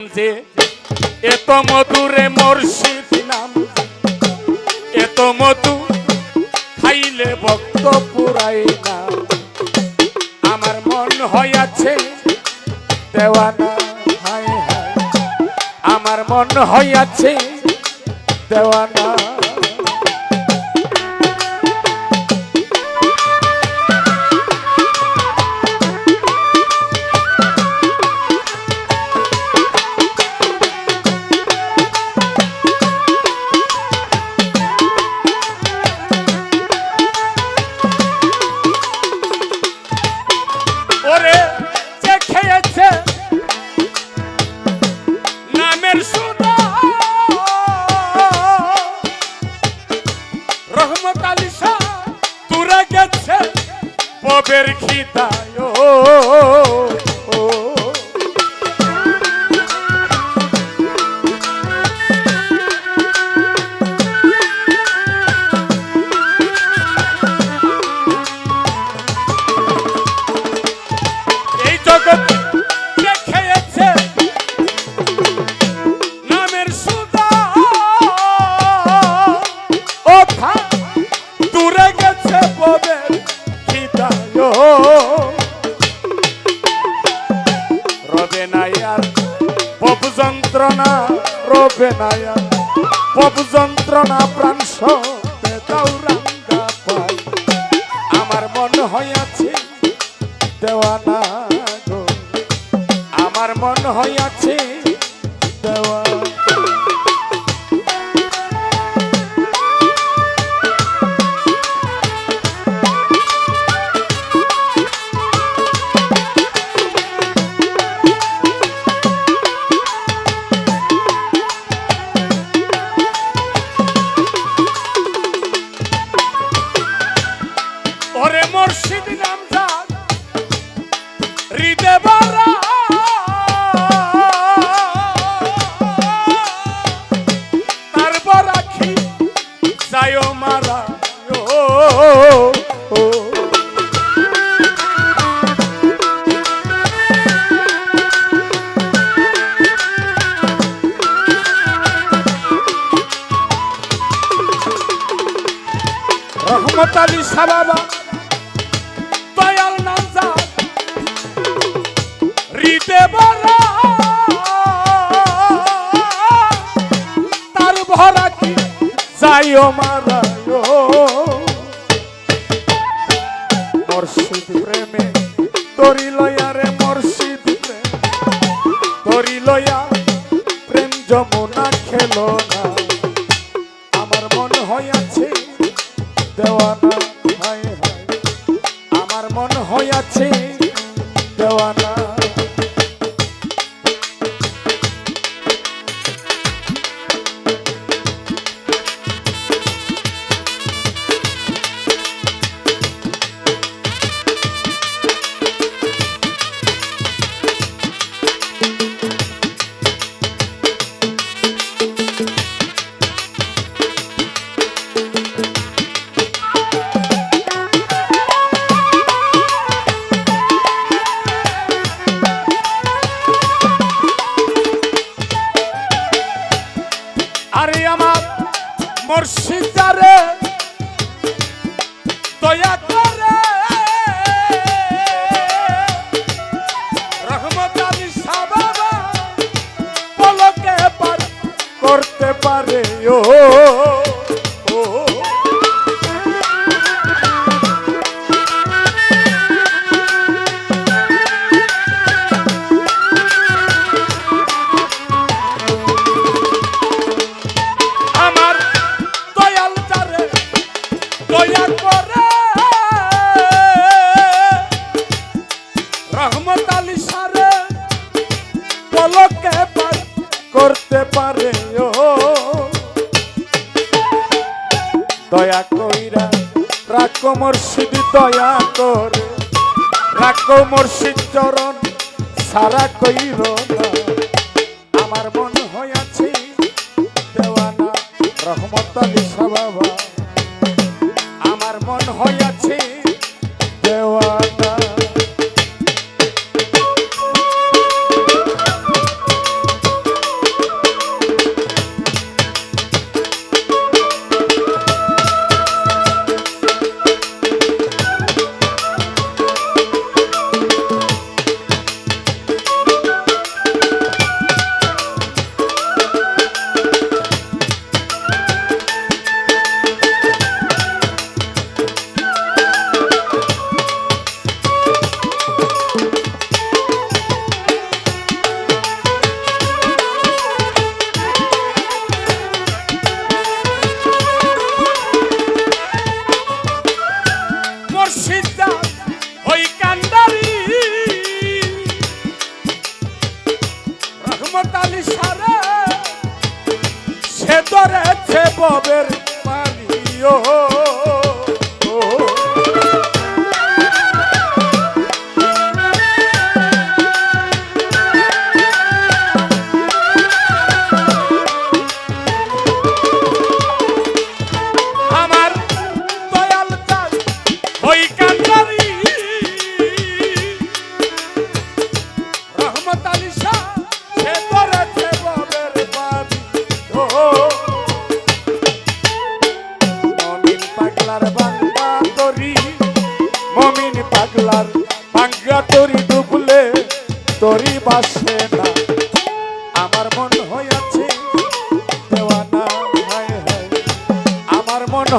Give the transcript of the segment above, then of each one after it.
যে এত মধুরে মর্ষিদ নাম, এত মধু খাইলে ভক্ত পুরাই না। আমার মন হইয়াছে দেওয়ানা, হায় হায়। আমার মন হইয়াছে দেওয়ানা। রবে নাই আর পপ যন্ত্রণা প্রাণ সবে দাউরাঙ্গা পাই। আমার মন হইয়াছে মুর্শিদ নাম যাক হৃদে বারা তারপর রাখি। রহমত আলী সাবাবা কি যাইও মারায়ো মর্শিদ প্রেমে, তরি লয়া রে মর্শিদ প্রেম। তরি লয়া প্রেম যমুনা খেলো না। আমার মন হইয়াছে দেওয়ানা, হায় হায়। আমার মন হইয়াছে মুর্শিদারে দয়া করে। রহমত আলী সাবাবা পলকে পার করতে পারে ও। রহমত আলী সারে, পলকে করতে পারে, ও দয়া কইরা রাখো মুর্শিদ, দয়া করে। রাখো মুর্শিদ চরণ, সারা কইর না। আমার মন হইয়াছে দেওয়ানা রহমত আলী Dios.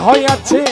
হইয়াছে।